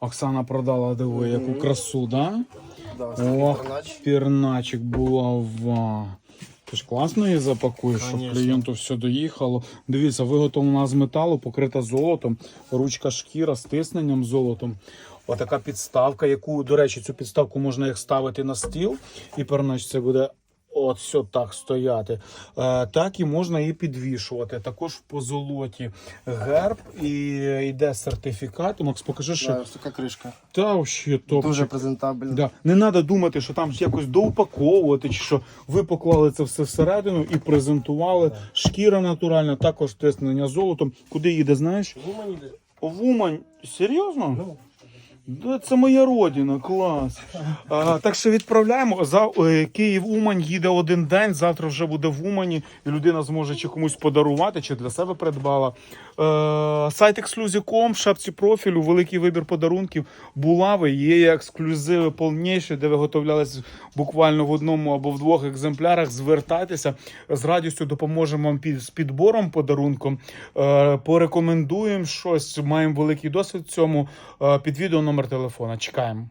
Оксана продала, диви, яку красу, да? Да, ось Ох, пернач. пірначик булава. Ти ж класно її запакуєш, щоб Конечно. клієнту все доїхало. Дивіться, виготовлена з металу, покрита золотом, ручка шкіра з тисненням золотом. Отака підставка, яку, до речі, цю підставку можна як ставити на стіл, і пернач це буде от все так стояти. Е, так і можна її підвішувати. Також по золоті герб і йде сертифікат. Макс, покажи, що Да, така кришка. та вообще топ. Дуже презентабельна. Да. Не треба думати, що там якось доупаковувати, чи що ви поклали це все всередину і презентували. Шкіра натуральна, також тиснення золотом. Куди їде, знаєш? В Умань. Серйозно? Ну. Да, це моя родина, клас. А, так що відправляємо. За е, Київ Умань їде один день. Завтра вже буде в Умані, і людина зможе чи комусь подарувати, чи для себе придбала. Е, сайт Exclusive.com, в шапці профілю, великий вибір подарунків. Булави, є ексклюзиви повніші, де виготовлялись буквально в одному або в двох екземплярах. Звертайтеся з радістю допоможемо вам під, з підбором подарунком. Е, порекомендуємо щось. Маємо великий досвід в цьому. Під відео номер телефона. Чекаємо.